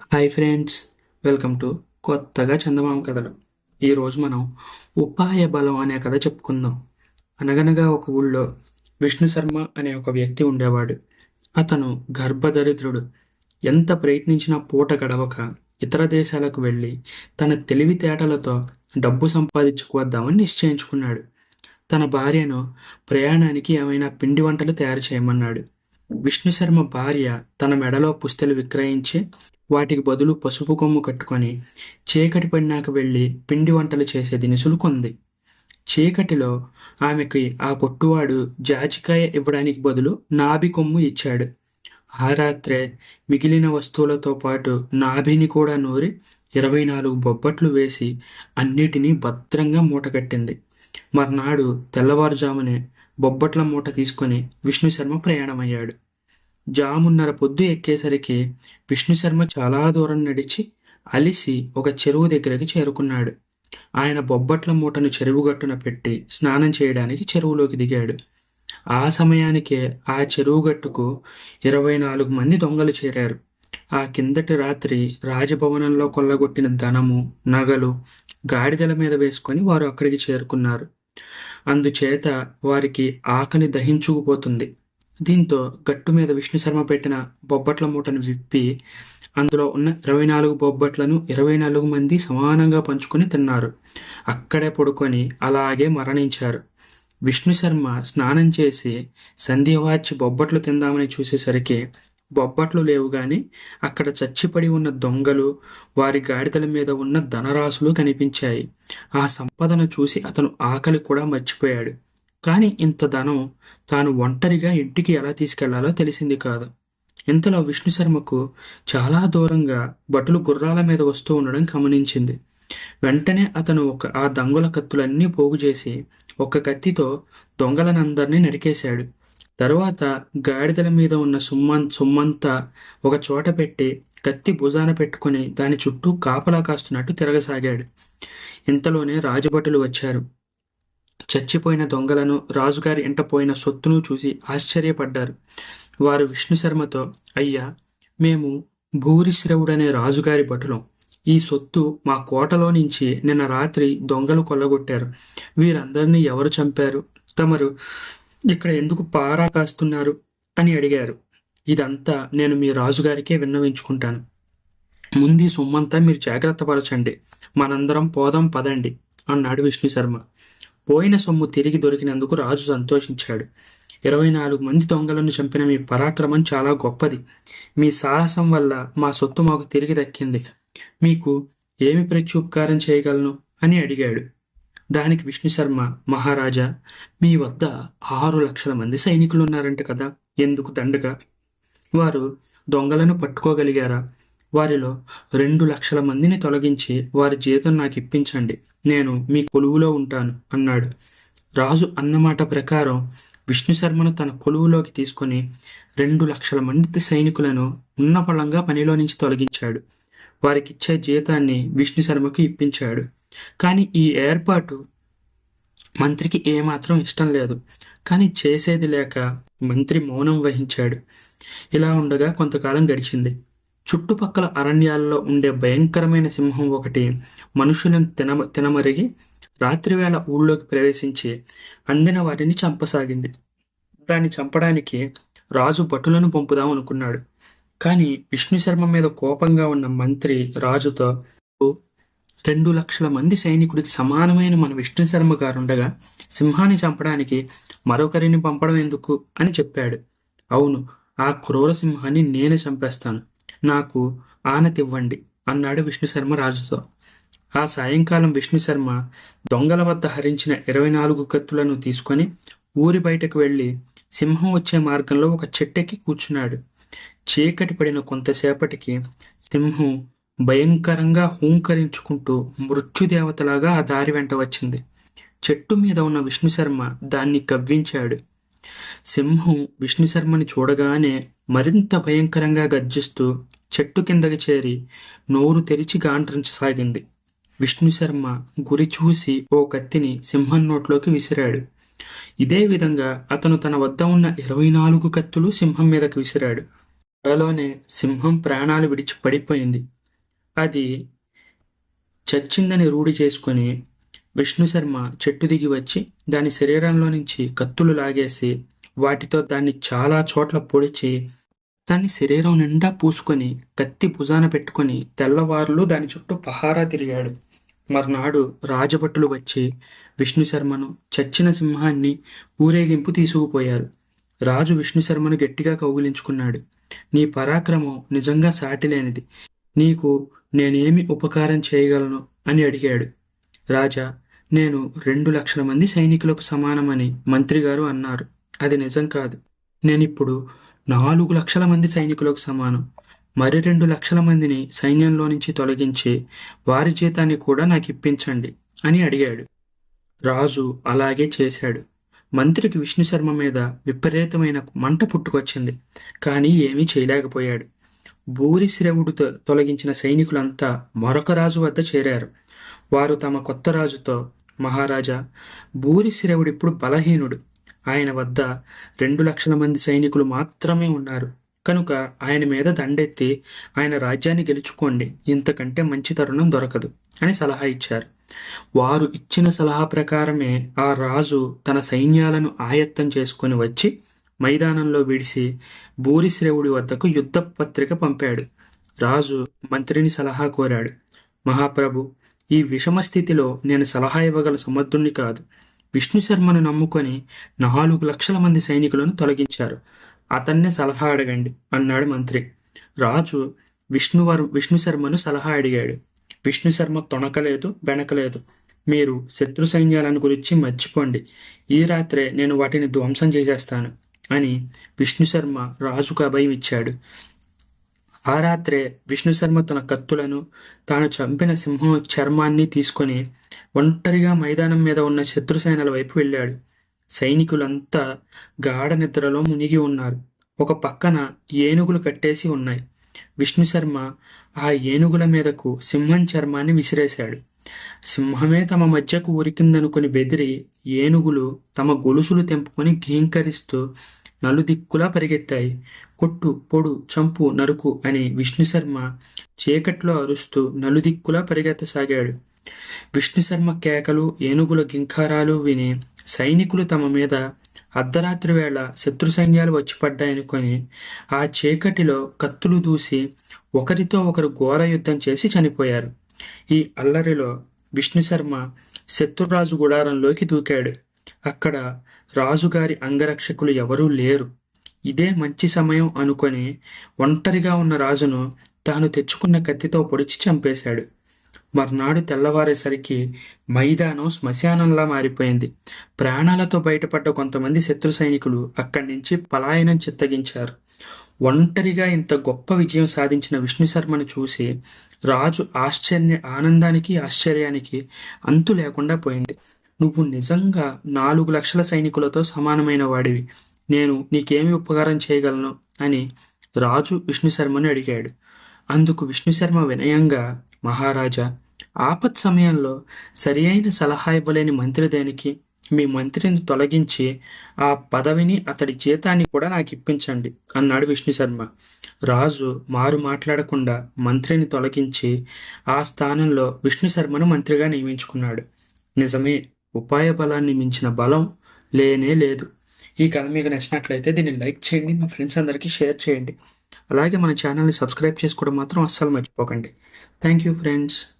Hi friends welcome to కొత్తగా చందమామ కథలు. ఈరోజు మనం ఉపాయ బలం అనే కథ చెప్పుకుందాం. అనగనగా ఒక ఊళ్ళో విష్ణు శర్మ అనే ఒక వ్యక్తి ఉండేవాడు. అతను గర్భదరిద్రుడు ఎంత ప్రయత్నించినా పూట గడవక ఇతర దేశాలకు వెళ్ళి తన తెలివితేటలతో డబ్బు సంపాదించుకువద్దామని నిశ్చయించుకున్నాడు. తన భార్యను ప్రయాణానికి ఏమైనా పిండి వంటలు తయారు చేయమన్నాడు. విష్ణు శర్మ భార్య తన మెడలో పుస్తలు విక్రయించి వాటికి బదులు పసుపు కొమ్ము కట్టుకొని చీకటి పడినాక వెళ్ళి పిండి వంటలు చేసే దినుసులు కొంది. చీకటిలో ఆమెకి ఆ కొట్టువాడు జాజికాయ ఇవ్వడానికి బదులు నాభి కొమ్ము ఇచ్చాడు. ఆ రాత్రే మిగిలిన వస్తువులతో పాటు నాభిని కూడా నూరి ఇరవై నాలుగు బొబ్బట్లు వేసి అన్నిటినీ భద్రంగా మూటగట్టింది మర్నాడు తెల్లవారుజామునే బొబ్బట్ల మూట తీసుకొని విష్ణుశర్మ ప్రయాణమయ్యాడు. జామున్నర పొద్దు ఎక్కేసరికి విష్ణుశర్మ చాలా దూరం నడిచి అలిసి ఒక చెరువు దగ్గరికి చేరుకున్నాడు. ఆయన బొబ్బట్ల మూటను చెరువు గట్టున పెట్టి స్నానం చేయడానికి చెరువులోకి దిగాడు. ఆ సమయానికే ఆ చెరువు గట్టుకు ఇరవై నాలుగు మంది దొంగలు చేరారు. ఆ కిందటి రాత్రి రాజభవనంలో కొల్లగొట్టిన ధనము నగలు గాడిదల మీద వేసుకొని వారు అక్కడికి చేరుకున్నారు. అందుచేత వారికి ఆకలి దహించుకుపోతుంది. దీంతో గట్టు మీద విష్ణు శర్మ పెట్టిన బొబ్బట్ల మూటను విప్పి అందులో ఉన్న ఇరవై నాలుగు బొబ్బట్లను ఇరవై నాలుగు మంది సమానంగా పంచుకొని తిన్నారు. అక్కడే పడుకొని అలాగే మరణించారు. విష్ణు శర్మ స్నానం చేసి సంధ్యవాచి బొబ్బట్లు తిందామని చూసేసరికి బొబ్బట్లు లేవు కానీ అక్కడ చచ్చిపడి ఉన్న దొంగలు వారి గాడిదల మీద ఉన్న ధనరాశులు కనిపించాయి. ఆ సంపదను చూసి అతను ఆకలి కూడా మర్చిపోయాడు. కానీ ఇంత ధనం తాను ఒంటరిగా ఇంటికి ఎలా తీసుకెళ్ళాలో తెలిసింది కాదు. ఇంతలో విష్ణు శర్మకు చాలా దూరంగా భటులు గుర్రాల మీద వస్తూ ఉండడం గమనించింది. వెంటనే అతను ఒక ఆ దంగుల కత్తులన్నీ పోగు చేసి ఒక కత్తితో దొంగలనందరినీ నరికేశాడు. తరువాత గాడిదల మీద ఉన్న సుమ్మన్ సుమ్మంతా ఒక చోట పెట్టి కత్తి భుజాన పెట్టుకుని దాని చుట్టూ కాపలా కాస్తున్నట్టు తిరగసాగాడు. ఇంతలోనే రాజభటులు వచ్చారు. చచ్చిపోయిన దొంగలను రాజుగారి ఇంట పోయిన సొత్తును చూసి ఆశ్చర్యపడ్డారు. వారు విష్ణు శర్మతో అయ్యా మేము భూరిశ్రవుడనే రాజుగారి భటులం. ఈ సొత్తు మా కోటలో నుంచి నిన్న రాత్రి దొంగలు కొల్లగొట్టారు. వీరందరినీ ఎవరు చంపారు? తమరు ఇక్కడ ఎందుకు పారా కాస్తున్నారు? అని అడిగారు. ఇదంతా నేను మీ రాజుగారికే విన్నవించుకుంటాను. ముందు సొమ్మంతా మీరు జాగ్రత్త పరచండి. మనందరం పోదాం పదండి అన్నాడు విష్ణు శర్మ పోయిన సొమ్ము తిరిగి దొరికినందుకు రాజు సంతోషించాడు. ఇరవై నాలుగు మంది దొంగలను చంపిన మీ పరాక్రమం చాలా గొప్పది. మీ సాహసం వల్ల మా సొత్తు మాకు తిరిగి దక్కింది. మీకు ఏమి ప్రత్యుపకారం చేయగలను? అని అడిగాడు. దానికి విష్ణు శర్మ మహారాజా మీ వద్ద ఆరు లక్షల మంది సైనికులు ఉన్నారంట కదా ఎందుకు దండగా? వారు దొంగలను పట్టుకోగలిగారా? వారిలో రెండు లక్షల మందిని తొలగించి వారి జీతం నాకు ఇప్పించండి. నేను మీ కొలువులో ఉంటాను అన్నాడు. రాజు అన్నమాట ప్రకారం విష్ణు శర్మను తన కొలువులోకి తీసుకొని రెండు లక్షల మంది సైనికులను ఉన్న పళంగా పనిలో నుంచి తొలగించాడు. వారికిచ్చే జీతాన్ని విష్ణు శర్మకు ఇప్పించాడు. కానీ ఈ ఏర్పాటు మంత్రికి ఏమాత్రం ఇష్టం లేదు. కానీ చేసేది లేక మంత్రి మౌనం వహించాడు. ఇలా ఉండగా కొంతకాలం గడిచింది. చుట్టుపక్కల అరణ్యాల్లో ఉండే భయంకరమైన సింహం ఒకటి మనుషులను తిన తినమరిగి రాత్రివేళ ఊళ్ళోకి ప్రవేశించి అందిన వారిని చంపసాగింది. దాన్ని చంపడానికి రాజు భటులను పంపుదాం అనుకున్నాడు. కానీ విష్ణు శర్మ మీద కోపంగా ఉన్న మంత్రి రాజుతో రెండు లక్షల మంది సైనికుడికి సమానమైన మన విష్ణు శర్మ గారుండగా సింహాన్ని చంపడానికి మరొకరిని పంపడం ఎందుకు? అని చెప్పాడు. అవును ఆ క్రూర సింహాన్ని నేనే చంపేస్తాను. నాకు ఆనతివ్వండి అన్నాడు విష్ణు శర్మ రాజుతో. ఆ సాయంకాలం విష్ణు శర్మ దొంగల వద్ద హరించిన ఇరవై నాలుగు కత్తులను తీసుకొని ఊరి బయటకు వెళ్ళి సింహం వచ్చే మార్గంలో ఒక చెట్టెక్కి కూర్చున్నాడు. చీకటి పడిన కొంతసేపటికి సింహం భయంకరంగా హూంకరించుకుంటూ మృత్యుదేవతలాగా ఆ దారి వెంట వచ్చింది. చెట్టు మీద ఉన్న విష్ణు శర్మ దాన్ని కవ్వించాడు. సింహం విష్ణుశర్మని చూడగానే మరింత భయంకరంగా గర్జిస్తూ చెట్టు కిందకి చేరి నోరు తెరిచి గాండ్రించసాగింది. విష్ణుశర్మ గురి చూసి ఓ కత్తిని సింహం నోట్లోకి విసిరాడు. ఇదే విధంగా అతను తన వద్ద ఉన్న ఇరవై నాలుగు కత్తులు సింహం మీదకి విసిరాడు. త్వరలోనే సింహం ప్రాణాలు విడిచి పడిపోయింది. అది చచ్చిందని రూఢి చేసుకుని విష్ణు శర్మ చెట్టు దిగి వచ్చి దాని శరీరంలో నుంచి కత్తులు లాగేసి వాటితో దాన్ని చాలా చోట్ల పొడిచి దాన్ని శరీరం నిండా పూసుకొని కత్తి భుజాన పెట్టుకొని తెల్లవారులు దాని చుట్టూ పహారా తిరిగాడు. మర్నాడు రాజభటులు వచ్చి విష్ణు శర్మను చచ్చిన సింహాన్ని ఊరేగింపు తీసుకుపోయారు. రాజు విష్ణు శర్మను గట్టిగా కౌగిలించుకున్నాడు. నీ పరాక్రమం నిజంగా సాటిలేనిది. నీకు నేనేమి ఉపకారం చేయగలను? అని అడిగాడు. రాజా నేను రెండు లక్షల మంది సైనికులకు సమానమని మంత్రి గారు అన్నారు. అది నిజం కాదు. నేనిప్పుడు నాలుగు లక్షల మంది సైనికులకు సమానం. మరి రెండు లక్షల మందిని సైన్యంలో నుంచి తొలగించి వారి జీతాన్ని కూడా నాకు ఇప్పించండి అని అడిగాడు. రాజు అలాగే చేశాడు. మంత్రికి విష్ణు శర్మ మీద విపరీతమైన మంట పుట్టుకొచ్చింది. కానీ ఏమీ చేయలేకపోయాడు. భూరిశ్రవుడితో తొలగించిన సైనికులంతా మరొక రాజు వద్ద చేరారు. వారు తమ కొత్త రాజుతో మహారాజా భూరిశ్రవుడు ఇప్పుడు బలహీనుడు. ఆయన వద్ద రెండు లక్షల మంది సైనికులు మాత్రమే ఉన్నారు. కనుక ఆయన మీద దండెత్తి ఆయన రాజ్యాన్ని గెలుచుకోండి. ఇంతకంటే మంచి తరుణం దొరకదు అని సలహా ఇచ్చారు. వారు ఇచ్చిన సలహా ప్రకారమే ఆ రాజు తన సైన్యాలను ఆయత్తం చేసుకుని వచ్చి మైదానంలో విడిసి భూరిశ్రవుడి వద్దకు యుద్ధ పత్రిక పంపాడు. రాజు మంత్రిని సలహా కోరాడు. మహాప్రభు ఈ విషమ స్థితిలో నేను సలహా ఇవ్వగల సమర్థుణ్ణి కాదు. విష్ణు శర్మను నమ్ముకొని నాలుగు లక్షల మంది సైనికులను తొలగించారు. అతన్నే సలహా అడగండి అన్నాడు మంత్రి. రాజు విష్ణువర్ విష్ణు శర్మను సలహా అడిగాడు. విష్ణు శర్మ తొణకలేదు వెనకలేదు మీరు శత్రు సైన్యాలను గురించి మర్చిపోండి. ఈ రాత్రే నేను వాటిని ధ్వంసం చేసేస్తాను అని విష్ణు శర్మ రాజుకు అభయం ఇచ్చాడు. ఆ రాత్రే విష్ణు శర్మ తన కత్తులను తాను చంపిన సింహం చర్మాన్ని తీసుకొని ఒంటరిగా మైదానం మీద ఉన్న శత్రుసేనల వైపు వెళ్ళాడు. సైనికులంతా గాఢ నిద్రలో మునిగి ఉన్నారు. ఒక పక్కన ఏనుగులు కట్టేసి ఉన్నాయి. విష్ణు శర్మ ఆ ఏనుగుల మీదకు సింహం చర్మాన్ని విసిరేశాడు. సింహమే తమ మధ్యకు ఉరికిందనుకుని బెదిరి ఏనుగులు తమ గొలుసులు తెంపుకొని ఘీంకరిస్తూ నలుదిక్కులా పరిగెత్తాయి. కొట్టు పొడు చంపు నరుకు అని విష్ణుశర్మ చీకట్లో అరుస్తూ నలుదిక్కులా పరిగెత్తసాగాడు. విష్ణుశర్మ కేకలు ఏనుగుల గింకారాలు విని సైనికులు తమ మీద అర్ధరాత్రి వేళ శత్రు సైన్యాలు వచ్చి పడ్డాయనుకొని ఆ చీకటిలో కత్తులు దూసి ఒకరితో ఒకరు ఘోర యుద్ధం చేసి చనిపోయారు. ఈ అల్లరిలో విష్ణుశర్మ శత్రురాజు గుడారంలోకి దూకాడు. అక్కడ రాజుగారి అంగరక్షకులు ఎవరూ లేరు. ఇదే మంచి సమయం అనుకొని ఒంటరిగా ఉన్న రాజును తాను తెచ్చుకున్న కత్తితో పొడిచి చంపేశాడు. మర్నాడు తెల్లవారేసరికి మైదానం శ్మశానంలా మారిపోయింది. ప్రాణాలతో బయటపడ్డ కొంతమంది శత్రు సైనికులు అక్కడి నుంచి పలాయనం చిత్తగించారు. ఒంటరిగా ఇంత గొప్ప విజయం సాధించిన విష్ణు శర్మను చూసి రాజు ఆశ్చర్య ఆనందానికి ఆశ్చర్యానికి అంతు లేకుండా పోయింది. నువ్వు నిజంగా నాలుగు లక్షల సైనికులతో సమానమైన వాడివి. నేను నీకేమి ఉపకారం చేయగలను? అని రాజు విష్ణు శర్మను అడిగాడు. అందుకు విష్ణు శర్మ వినయంగా మహారాజా ఆపత్ సమయంలో సరి అయిన సలహా ఇవ్వలేని మంత్రి దేనికి మీ మంత్రిని తొలగించి ఆ పదవిని అతడి జీతాన్ని కూడా నాకు ఇప్పించండి అన్నాడు విష్ణు శర్మ రాజు మారు మాట్లాడకుండా మంత్రిని తొలగించి ఆ స్థానంలో విష్ణు శర్మను మంత్రిగా నియమించుకున్నాడు. నిజమే ఉపాయ బలాన్ని మించిన బలం లేనే లేదు. ఈ కథ మీకు నచ్చినట్లయితే దీన్ని లైక్ చేయండి మా ఫ్రెండ్స్ అందరికీ షేర్ చేయండి. అలాగే మన ఛానల్ని సబ్స్క్రైబ్ చేసుకోవడం మాత్రం అస్సలు మర్చిపోకండి. Thank you friends.